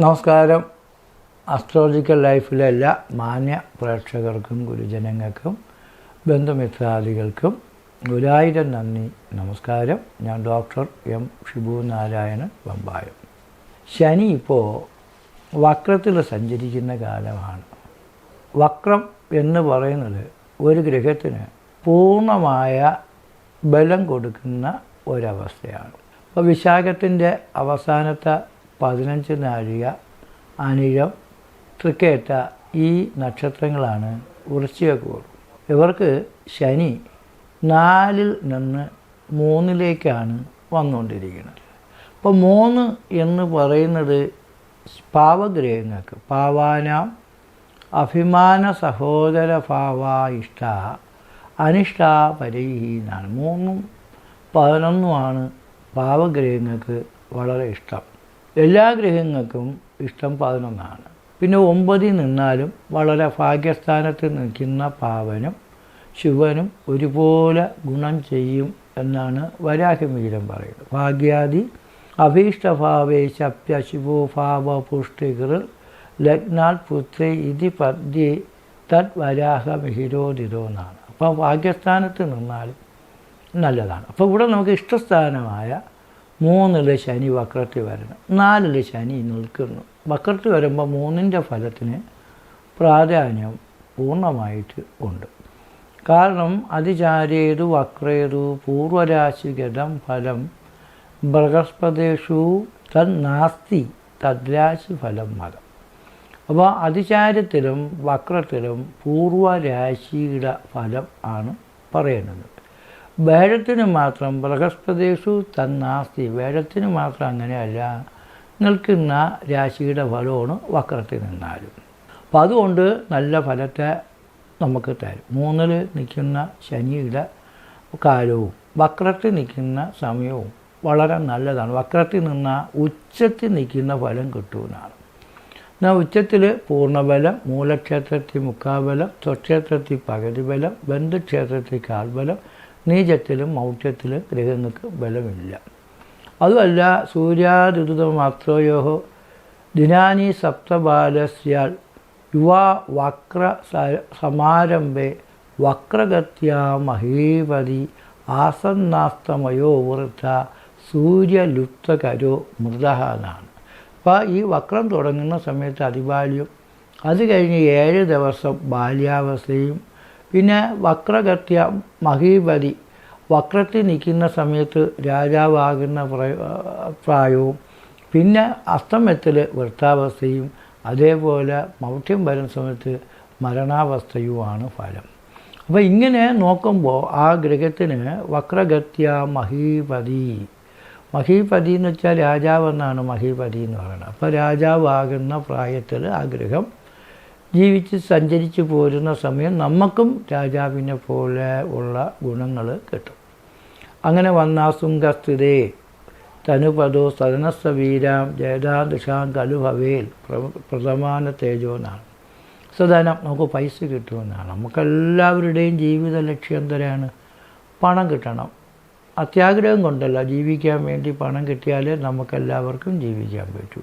നമസ്കാരം. അസ്ട്രോളജിക്കൽ ലൈഫിലെ എല്ലാ മാന്യ പ്രേക്ഷകർക്കും ഗുരുജനങ്ങൾക്കും ബന്ധുമിത്രാദികൾക്കും ഒരായിരം നന്ദി നമസ്കാരം. ഞാൻ ഡോക്ടർ എം ഷിബു നാരായണൻ വമ്പായം. ശനി ഇപ്പോൾ വക്രത്തിൽ സഞ്ചരിക്കുന്ന കാലമാണ്. വക്രം എന്ന് പറയുന്നത് ഒരു ഗ്രഹത്തിന് പൂർണമായ ബലം കൊടുക്കുന്ന ഒരവസ്ഥയാണ്. അപ്പോൾ വിശാഖത്തിന്റെ അവസാനത്തെ പതിനഞ്ച് നാഴിക അനിഴം തൃക്കേറ്റ ഈ നക്ഷത്രങ്ങളാണ് വൃശ്ചികക്കൂർ ഇവർക്ക് ശനി നാലിൽ നിന്ന് മൂന്നിലേക്കാണ് വന്നുകൊണ്ടിരിക്കുന്നത്. അപ്പോൾ മൂന്ന് എന്ന് പറയുന്നത് പാവഗ്രഹങ്ങൾക്ക് പാവാനാം അഭിമാന സഹോദര ഭാവ ഇഷ്ട അനിഷ്ട പരിഹീനാണ് എന്നാണ്. മൂന്നും പതിനൊന്നുമാണ് പാവഗ്രഹങ്ങൾക്ക് വളരെ ഇഷ്ടം. എല്ലാ ഗ്രഹങ്ങൾക്കും ഇഷ്ടം പതിനൊന്നാണ്. പിന്നെ ഒമ്പതിൽ നിന്നാലും വളരെ ഭാഗ്യസ്ഥാനത്ത് നിൽക്കുന്ന പാവനും ശിവനും ഒരുപോലെ ഗുണം ചെയ്യും എന്നാണ് വരാഹമീരം പറയുന്നത്. ഭാഗ്യാദി അഭീഷ്ടഭാവേ ശപ്യ ശിവോ ഭാവ പുഷ്ടികൃ ലഗ്നാൽ പുത്രി ഇതി പദ്യ തത് വരാഹ മിഹിരോദിതോ എന്നാണ്. അപ്പോൾ ഭാഗ്യസ്ഥാനത്ത് നിന്നാലും നല്ലതാണ്. അപ്പോൾ ഇവിടെ നമുക്ക് ഇഷ്ടസ്ഥാനമായ മൂന്നിൽ ശനി വക്രത്തിൽ വരണം. നാലിലെ ശനി നിൽക്കുന്നു. വക്രത്തിൽ വരുമ്പോൾ മൂന്നിന്റെ ഫലത്തിന് പ്രാധാന്യം പൂർണമായിട്ട് ഉണ്ട്. കാരണം അതിചാരേതു വക്രേതു പൂർവരാശിഗതം ഫലം ബൃഹസ്പതേഷു തന്നാസ്തി തദ്രാശി ഫലം മതം. അപ്പോൾ അതിചാരത്തിലും വക്രത്തിലും പൂർവരാശിയുടെ ഫലം ആണ് പറയുന്നത് വേഴത്തിന് മാത്രം ബൃഹസ്പതേഷു തന്നാസ്തി. വേഴത്തിന് മാത്രം അങ്ങനെയല്ല. നിൽക്കുന്ന രാശിയുടെ ഫലമാണ് വക്രത്തിൽ നിന്നാലും. അപ്പം അതുകൊണ്ട് നല്ല ഫലത്തെ നമുക്ക് തരും. മൂന്നിൽ നിൽക്കുന്ന ശനിയുടെ കാലവും വക്രത്തിൽ നിൽക്കുന്ന സമയവും വളരെ നല്ലതാണ്. വക്രത്തിൽ നിന്ന ഉച്ചത്തിൽ നിൽക്കുന്ന ഫലം കിട്ടുമെന്നാണ്. എന്നാൽ ഉച്ചത്തിൽ പൂർണബലം മൂലക്ഷേത്രത്തിൽ മുക്കാബലം സ്വക്ഷേത്രത്തിൽ പകുതി ബലം ബന്ധുക്ഷേത്രത്തിൽ കാൽബലം നീചത്തിലും മൗഢ്യത്തിലും ഗ്രഹങ്ങൾക്ക് ബലമില്ല. അതുമല്ല സൂര്യാദിതമാത്രോയോ ദിനാനി സപ്തബാലസ്യാൽ യുവാ വക്ര സമാരംഭേ വക്രഗത്യാ മഹീപതി ആസന്നാസ്തമയോ വൃദ്ധ സൂര്യലുപ്തകരോ മൃതഹാനാണ് അപ്പോൾ ഈ വക്രം തുടങ്ങുന്ന സമയത്ത് അതിബാല്യം അത് കഴിഞ്ഞ് ഏഴ് ദിവസം ബാല്യാവസ്ഥയും പിന്നെ വക്രഗത്യ മഹീപതി വക്രത്തിൽ നിൽക്കുന്ന സമയത്ത് രാജാവാകുന്ന പ്രായവും പിന്നെ അസ്തമയത്തിൽ വൃത്താവസ്ഥയും അതേപോലെ മൗഢ്യം വരുന്ന സമയത്ത് മരണാവസ്ഥയുമാണ് ഫലം. അപ്പോൾ ഇങ്ങനെ നോക്കുമ്പോൾ ആ ഗ്രഹത്തിന് വക്രഗത്യ മഹീപതി മഹീപതി എന്ന് വെച്ചാൽ രാജാവെന്നാണ് മഹീപതി എന്ന് പറയുന്നത്. അപ്പോൾ രാജാവാകുന്ന പ്രായത്തിൽ ആ ഗ്രഹം ജീവിച്ച് സഞ്ചരിച്ചു പോരുന്ന സമയം നമുക്കും രാജാവിനെ പോലെ ഉള്ള ഗുണങ്ങൾ കിട്ടും. അങ്ങനെ വന്ന സുംഗസ്ഥിതേ തനുപദോ സദനസ്വീരാം ജയദാദിഷാം കലുഭവേൽ പ്രഥമാന തേജോ എന്നാണ്. സദനം നമുക്ക് പൈസ കിട്ടുമെന്നാണ് നമുക്കെല്ലാവരുടെയും ജീവിത ലക്ഷ്യം എന്തരാണ്? പണം കിട്ടണം. അത്യാഗ്രഹം കൊണ്ടല്ല. ജീവിക്കാൻ വേണ്ടി പണം കിട്ടിയാലേ നമുക്കെല്ലാവർക്കും ജീവിക്കാൻ പറ്റൂ.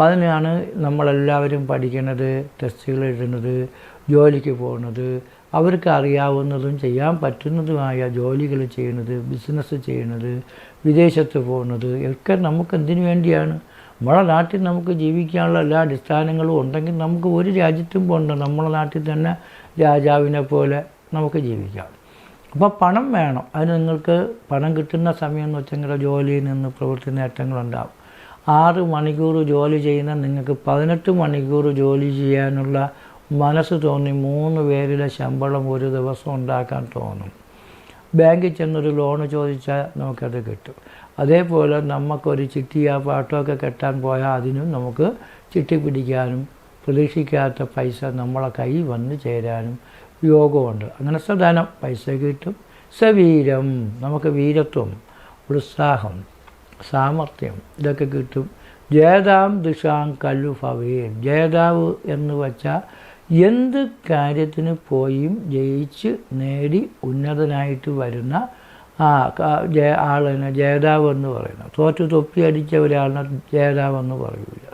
അപ്പോൾ അതിനാണ് നമ്മളെല്ലാവരും പഠിക്കുന്നത് ടെസ്റ്റുകൾ എഴുതുന്നത് ജോലിക്ക് പോകുന്നത്. അവർക്ക് അറിയാവുന്നതും ചെയ്യാൻ പറ്റുന്നതുമായ ജോലികൾ ചെയ്യുന്നത് ബിസിനസ് ചെയ്യുന്നത് വിദേശത്ത് പോകുന്നത് ഒക്കെ നമുക്ക് എന്തിനു വേണ്ടിയാണ്? നമ്മളെ നാട്ടിൽ നമുക്ക് ജീവിക്കാനുള്ള എല്ലാ അടിസ്ഥാനങ്ങളും ഉണ്ടെങ്കിൽ നമുക്ക് ഒരു രാജ്യത്തും പോകണ്ട നമ്മളെ നാട്ടിൽ തന്നെ രാജാവിനെ പോലെ നമുക്ക് ജീവിക്കാം. അപ്പോൾ പണം വേണം. അതിന് നിങ്ങൾക്ക് പണം കിട്ടുന്ന സമയം എന്ന് വെച്ചെങ്കിൽ ജോലിയിൽ നിന്ന് പ്രവൃത്തി നേട്ടങ്ങളുണ്ടാവും. ആറ് മണിക്കൂർ ജോലി ചെയ്യുന്ന നിങ്ങൾക്ക് പതിനെട്ട് മണിക്കൂർ ജോലി ചെയ്യാനുള്ള മനസ്സ് തോന്നി മൂന്ന് പേരുടെ ശമ്പളം ഒരു ദിവസം ഉണ്ടാക്കാൻ തോന്നും. ബാങ്കിൽ ചെന്നൊരു ലോണ് ചോദിച്ചാൽ നമുക്കത് കിട്ടും. അതേപോലെ നമുക്കൊരു ചിട്ടിയ പാട്ടമൊക്കെ കെട്ടാൻ പോയാൽ അതിനും നമുക്ക് ചിട്ടി പിടിക്കാനും പ്രതീക്ഷിക്കാത്ത പൈസ നമ്മളെ കൈ വന്ന് ചേരാനും യോഗമുണ്ട്. അങ്ങനെ സദാനം പൈസ കിട്ടും. സവീരം നമുക്ക് വീരത്വം ഉത്സാഹം സാമർഥ്യം. ഇതൊക്കെ കിട്ടും. ജേതാം ദിശാം കല്ലു ഭവേൻ ജേതാവ് എന്ന് വച്ചാൽ എന്ത് കാര്യത്തിന് പോയും ജയിച്ച് നേടി ഉന്നതനായിട്ട് വരുന്ന ആ ജയ ആളിനെ ജേതാവ് എന്ന് പറയുന്നത്. തോറ്റു തൊപ്പി അടിച്ച ഒരാളിനെ ജേതാവെന്ന് പറയൂല.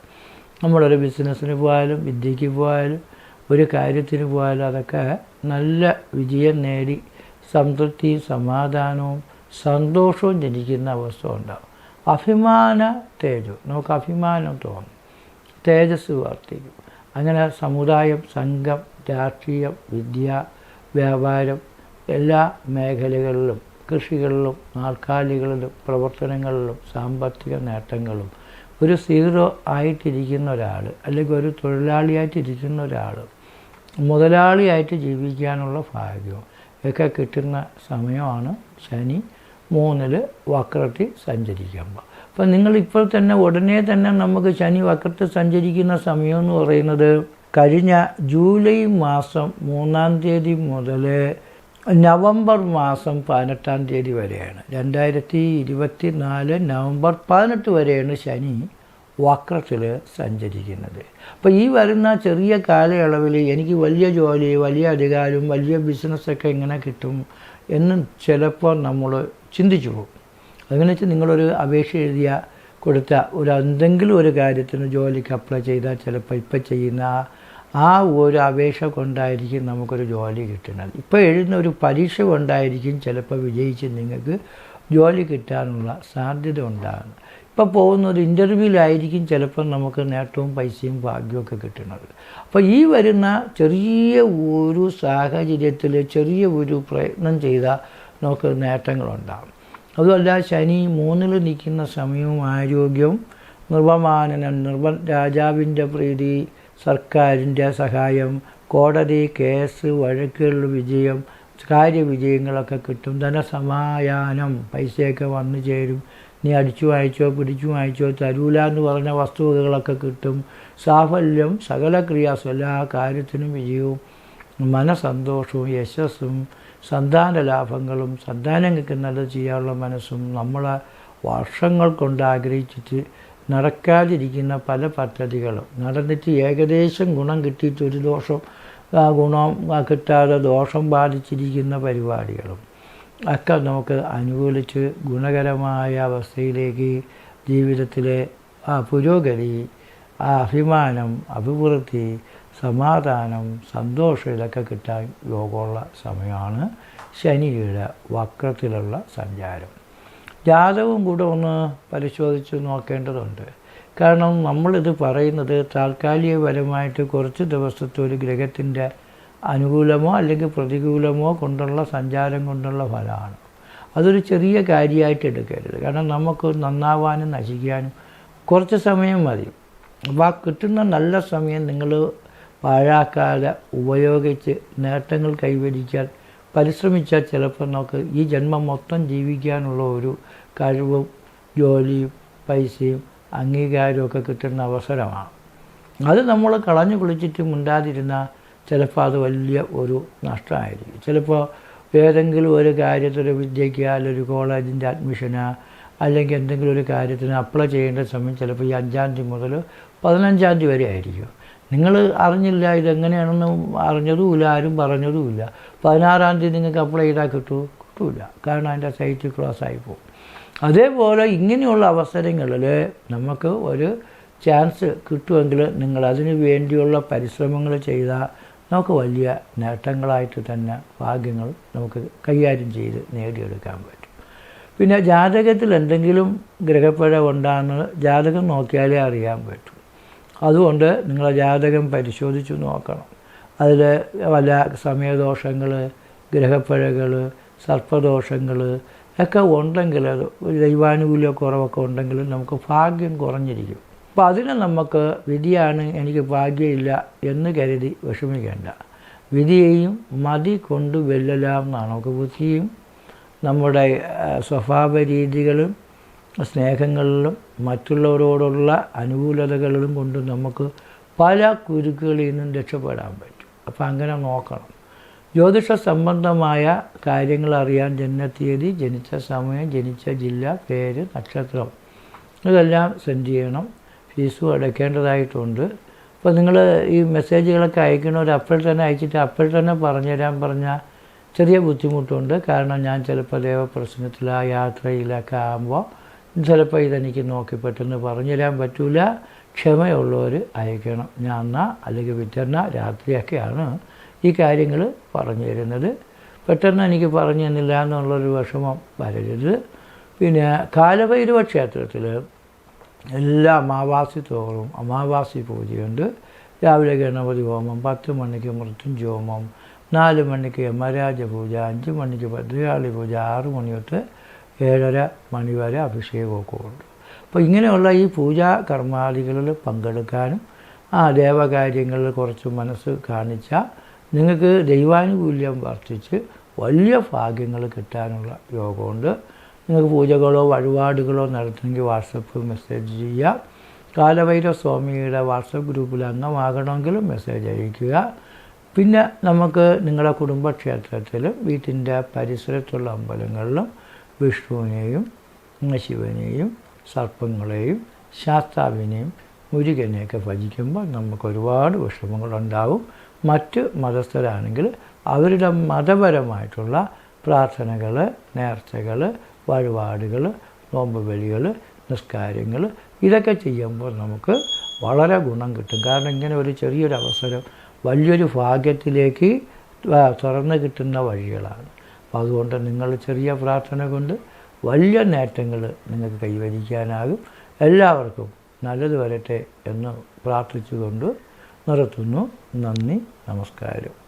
നമ്മളൊരു ബിസിനസ്സിന് പോയാലും വിദ്യയ്ക്ക് പോയാലും ഒരു കാര്യത്തിന് പോയാലും അതൊക്കെ നല്ല വിജയം നേടി സംതൃപ്തി സമാധാനവും സന്തോഷവും ജനിക്കുന്ന അവസ്ഥ ഉണ്ടാവും. അഭിമാന തേജു. നമുക്ക് അഭിമാനം തോന്നും. തേജസ് വർദ്ധിക്കും. അങ്ങനെ സമുദായം സംഘം രാഷ്ട്രീയം വിദ്യ വ്യാപാരം എല്ലാ മേഖലകളിലും കൃഷികളിലും നാൽക്കാലികളിലും പ്രവർത്തനങ്ങളിലും സാമ്പത്തിക നേട്ടങ്ങളും ഒരു സീറോ ആയിട്ടിരിക്കുന്ന ഒരാൾ അല്ലെങ്കിൽ ഒരു തൊഴിലാളിയായിട്ടിരിക്കുന്ന ഒരാൾ മുതലാളിയായിട്ട് ജീവിക്കാനുള്ള ഭാഗ്യവും ഒക്കെ കിട്ടുന്ന സമയമാണ് ശനി മൂന്നിൽ വക്രത്തിൽ സഞ്ചരിക്കുമ്പോൾ അപ്പം നിങ്ങൾ ഇപ്പോൾ തന്നെ ഉടനെ തന്നെ നമുക്ക് ശനി വക്രത്തിൽ സഞ്ചരിക്കുന്ന സമയം എന്ന് പറയുന്നത് കഴിഞ്ഞ ജൂലൈ മാസം മൂന്നാം തീയതി മുതൽ നവംബർ മാസം പതിനെട്ടാം തീയതി വരെയാണ്. രണ്ടായിരത്തി ഇരുപത്തി നാല് നവംബർ പതിനെട്ട് വരെയാണ് ശനി വക്രത്തിൽ സഞ്ചരിക്കുന്നത്. അപ്പോൾ ഈ വരുന്ന ചെറിയ കാലയളവിൽ എനിക്ക് വലിയ ജോലി വലിയ അധികാരം വലിയ ബിസിനസ്സൊക്കെ എങ്ങനെ കിട്ടും എന്ന് ചിലപ്പോൾ നമ്മൾ ചിന്തിച്ചു പോകും. അങ്ങനെ വെച്ചാൽ നിങ്ങളൊരു അപേക്ഷ എഴുതിയ കൊടുത്ത ഒരു എന്തെങ്കിലും ഒരു കാര്യത്തിന് ജോലിക്ക് അപ്ലൈ ചെയ്താൽ ചിലപ്പോൾ ഇപ്പം ചെയ്യുന്ന ആ ഒരു അപേക്ഷ കൊണ്ടായിരിക്കും നമുക്കൊരു ജോലി കിട്ടുന്നത്. ഇപ്പോൾ എഴുതുന്ന ഒരു പരീക്ഷ കൊണ്ടായിരിക്കും ചിലപ്പോൾ വിജയിച്ച് നിങ്ങൾക്ക് ജോലി കിട്ടാനുള്ള സാധ്യത ഉണ്ടാകുന്നത്. ഇപ്പോൾ പോകുന്ന ഒരു ഇന്റർവ്യൂവിലായിരിക്കും ചിലപ്പോൾ നമുക്ക് നേട്ടവും പൈസയും ഭാഗ്യമൊക്കെ കിട്ടുന്നത്. അപ്പോൾ ഈ വരുന്ന ചെറിയ ഒരു സാഹചര്യത്തിൽ ചെറിയ ഒരു പ്രയത്നം ചെയ്താൽ നമുക്ക് നേട്ടങ്ങളുണ്ടാകും അതുമല്ല ശനി മൂന്നിൽ നിൽക്കുന്ന സമയവും ആരോഗ്യവും നിർവമാനനം നിർവ രാജാവിന്റെ പ്രീതി സർക്കാരിന്റെ സഹായം കോടതി കേസ് വഴക്കുകളിൽ വിജയം കാര്യവിജയങ്ങളൊക്കെ കിട്ടും. ധനസമായാനം പൈസയൊക്കെ വന്നു ചേരും. നീ അടിച്ചു വായിച്ചോ പിടിച്ചു വായിച്ചോ തരൂല എന്ന് പറഞ്ഞ വസ്തുവകകളൊക്കെ കിട്ടും. സാഫല്യം സകല ക്രിയാസ് എല്ലാ കാര്യത്തിനും വിജയവും മനസന്തോഷവും യശസ്സും സന്താന ലാഭങ്ങളും സന്താനങ്ങൾക്ക് നല്ലത് ചെയ്യാനുള്ള മനസ്സും നമ്മൾ വർഷങ്ങൾ കൊണ്ട് ആഗ്രഹിച്ചിട്ട് നടക്കാതിരിക്കുന്ന പല പദ്ധതികളും. നടന്നിട്ട് ഏകദേശം ഗുണം കിട്ടിയിട്ട് ഒരു ദോഷം ഗുണം കിട്ടാതെ ദോഷം ബാധിച്ചിരിക്കുന്ന പരിപാടികളും ഒക്കെ നമുക്ക് അനുകൂലിച്ച് ഗുണകരമായ അവസ്ഥയിലേക്ക് ജീവിതത്തിലെ ആ പുരോഗതി ആ അഭിമാനം അഭിവൃദ്ധി സമാധാനം സന്തോഷം ഇതൊക്കെ കിട്ടാൻ യോഗമുള്ള സമയമാണ്. ശനിയുടെ വക്രത്തിലുള്ള സഞ്ചാരം. ജാതകവും കൂടെ ഒന്ന് പരിശോധിച്ച് നോക്കേണ്ടതുണ്ട്. കാരണം നമ്മളിത് പറയുന്നത് താൽക്കാലികപരമായിട്ട് കുറച്ച് ദിവസത്തെ ഒരു ഗ്രഹത്തിന്റെ അനുകൂലമോ അല്ലെങ്കിൽ പ്രതികൂലമോ കൊണ്ടുള്ള സഞ്ചാരം കൊണ്ടുള്ള ഫലമാണ്. അതൊരു ചെറിയ കാര്യമായിട്ട് എടുക്കരുത്. കാരണം നമുക്ക് നന്നാവാനും നശിക്കാനും കുറച്ച് സമയം മതി. അപ്പോൾ ആ കിട്ടുന്ന നല്ല സമയം നിങ്ങൾ പാഴാക്കാതെ ഉപയോഗിച്ച് നേട്ടങ്ങൾ കൈവരിച്ചാൽ പരിശ്രമിച്ചാൽ ചിലപ്പോൾ നമുക്ക് ഈ ജന്മം മൊത്തം ജീവിക്കാനുള്ള ഒരു കഴിവും ജോലിയും പൈസയും അംഗീകാരമൊക്കെ കിട്ടുന്ന അവസരമാണ്. അത് നമ്മൾ കളഞ്ഞു കുളിച്ചിട്ട് മുണ്ടാതിരുന്ന ചിലപ്പോൾ അത് വലിയ ഒരു നഷ്ടമായിരിക്കും. ചിലപ്പോൾ ഏതെങ്കിലും ഒരു കാര്യത്തിന് വിദ്യയ്ക്ക് അല്ലെങ്കിൽ ഒരു കോളേജിന്റെ അഡ്മിഷന് അല്ലെങ്കിൽ എന്തെങ്കിലും ഒരു കാര്യത്തിന് അപ്ലൈ ചെയ്യേണ്ട സമയം ചിലപ്പോൾ ഈ അഞ്ചാം തീയതി മുതൽ പതിനഞ്ചാം തീയതി വരെ ആയിരിക്കും. നിങ്ങൾ അറിഞ്ഞില്ല ഇതെങ്ങനെയാണെന്ന് അറിഞ്ഞതുമില്ല ആരും പറഞ്ഞതുമില്ല. പതിനാറാം തീയതി നിങ്ങൾക്ക് അപ്ലൈ ചെയ്താൽ കിട്ടൂ? കിട്ടൂല. കാരണം അതിന്റെ സൈറ്റ് ക്ലോസ് ആയി പോകും. അതേപോലെ ഇങ്ങനെയുള്ള അവസരങ്ങളിൽ നമുക്ക് ഒരു ചാൻസ് കിട്ടുമെങ്കിൽ നിങ്ങൾ അതിനു വേണ്ടിയുള്ള പരിശ്രമങ്ങൾ ചെയ്താൽ നമുക്ക് വലിയ നേട്ടങ്ങളായിട്ട് തന്നെ ഭാഗ്യങ്ങൾ നമുക്ക് കൈകാര്യം ചെയ്ത് നേടിയെടുക്കാൻ പറ്റും. പിന്നെ ജാതകത്തിൽ എന്തെങ്കിലും ഗ്രഹപ്പിഴ ഉണ്ടാകുന്നത് ജാതകം നോക്കിയാലേ അറിയാൻ പറ്റും. അതുകൊണ്ട് നിങ്ങളെ ജാതകം പരിശോധിച്ച് നോക്കണം. അതിൽ വല്ല സമയദോഷങ്ങൾ ഗ്രഹപ്പിഴകൾ സർപ്പദോഷങ്ങൾ ഒക്കെ ഉണ്ടെങ്കിൽ ദൈവാനുകൂല്യ കുറവൊക്കെ ഉണ്ടെങ്കിൽ നമുക്ക് ഭാഗ്യം കുറഞ്ഞിരിക്കും. അപ്പോൾ അതിനെ നമുക്ക് വിധിയാണ് എനിക്ക് ഭാഗ്യമില്ല എന്ന് കരുതി വിഷമിക്കേണ്ട. വിധിയെയും മതി കൊണ്ട് വെല്ലലാം എന്നാണ്. നമുക്ക് ബുദ്ധിയും നമ്മുടെ സ്വഭാവ രീതികളും സ്നേഹങ്ങളിലും മറ്റുള്ളവരോടുള്ള അനുകൂലതകളിലും കൊണ്ട് നമുക്ക് പല കുരുക്കുകളിൽ നിന്നും രക്ഷപ്പെടാൻ പറ്റും. അപ്പം അങ്ങനെ നോക്കണം. ജ്യോതിഷ സംബന്ധമായ കാര്യങ്ങൾ അറിയാൻ ജന്മത്തീയതി ജനിച്ച സമയം ജനിച്ച ജില്ല പേര് നക്ഷത്രം ഇതെല്ലാം സെൻഡ് ചെയ്യണം. ഫീസും അടയ്ക്കേണ്ടതായിട്ടുണ്ട്. അപ്പോൾ നിങ്ങൾ ഈ മെസ്സേജുകളൊക്കെ അയക്കണവർ അപ്പോൾ തന്നെ അയച്ചിട്ട് അപ്പോൾ തന്നെ പറഞ്ഞുതരാൻ പറഞ്ഞാൽ ചെറിയ ബുദ്ധിമുട്ടുണ്ട്. കാരണം ഞാൻ ചിലപ്പോൾ ദേവപ്രശ്നത്തിലാണ് യാത്രയിലൊക്കെ ആകുമ്പോൾ ചിലപ്പോൾ ഇതെനിക്ക് നോക്കി പെട്ടെന്ന് പറഞ്ഞുതരാൻ പറ്റില്ല ക്ഷമയുള്ളവർ അയക്കണം. ഞാൻ എന്നാ അല്ലെങ്കിൽ വിറ്റർന രാത്രിയൊക്കെയാണ് ഈ കാര്യങ്ങൾ പറഞ്ഞു തരുന്നത് പെട്ടെന്ന് എനിക്ക് പറഞ്ഞു തന്നില്ല എന്നുള്ളൊരു വിഷമം വരരുത്. പിന്നെ കാലഭൈരവ ക്ഷേത്രത്തിൽ എല്ലാ അമാവാസി തോറും അമാവാസി പൂജയുണ്ട്. രാവിലെ ഗണപതി ഹോമം പത്ത് മണിക്ക് മൃത്യുഞ്ചോമം നാല് മണിക്ക് യമരാജ പൂജ അഞ്ച് മണിക്ക് ഭദ്രകാളി പൂജ ആറ് മണി തൊട്ട് ഏഴര മണിവരെ അഭിഷേകമൊക്കെ ഉണ്ട് അപ്പോൾ ഇങ്ങനെയുള്ള ഈ പൂജാ കർമാദികളിൽ പങ്കെടുക്കാനും ആ ദേവകാര്യങ്ങളിൽ കുറച്ച് മനസ്സ് കാണിച്ചാൽ നിങ്ങൾക്ക് ദൈവാനുകൂല്യം വർദ്ധിച്ച് വലിയ ഭാഗ്യങ്ങൾ കിട്ടാനുള്ള യോഗമുണ്ട്. നിങ്ങൾക്ക് പൂജകളോ വഴിപാടുകളോ നടത്തണമെങ്കിൽ വാട്സപ്പ് മെസ്സേജ് ചെയ്യുക കാലഭൈരവ സ്വാമിയുടെ വാട്സപ്പ് ഗ്രൂപ്പിൽ അംഗമാകണമെങ്കിലും മെസ്സേജ് അയയ്ക്കുക. പിന്നെ നമുക്ക് നിങ്ങളുടെ കുടുംബക്ഷേത്രത്തിലും വീട്ടിന്റെ പരിസരത്തുള്ള അമ്പലങ്ങളിലും വിഷ്ണുവിനെയും ശിവനെയും സർപ്പങ്ങളെയും ശാസ്താവിനെയും മുരുകനെയൊക്കെ ഭജിക്കുമ്പോൾ നമുക്ക് ഒരുപാട് വിഷമങ്ങളുണ്ടാവും. മറ്റ് മതസ്ഥരാണെങ്കിൽ അവരുടെ മതപരമായിട്ടുള്ള പ്രാർത്ഥനകൾ നേർച്ചകൾ വഴിപാടുകൾ നോമ്പ് ബലികൾ നിസ്കാരങ്ങൾ ഇതൊക്കെ ചെയ്യുമ്പോൾ നമുക്ക് വളരെ ഗുണം കിട്ടും. കാരണം ഇങ്ങനെ ഒരു ചെറിയൊരു അവസരം വലിയൊരു ഭാഗ്യത്തിലേക്ക് തുറന്നു കിട്ടുന്ന വഴികളാണ്. അപ്പോൾ അതുകൊണ്ട് നിങ്ങൾ ചെറിയ പ്രാർത്ഥന കൊണ്ട് വലിയ നേട്ടങ്ങൾ നിങ്ങൾക്ക് കൈവരിക്കാനാകും. എല്ലാവർക്കും നല്ലത് വരട്ടെ എന്ന് പ്രാർത്ഥിച്ചുകൊണ്ട് നിർത്തുന്നു. നന്ദി നമസ്കാരം.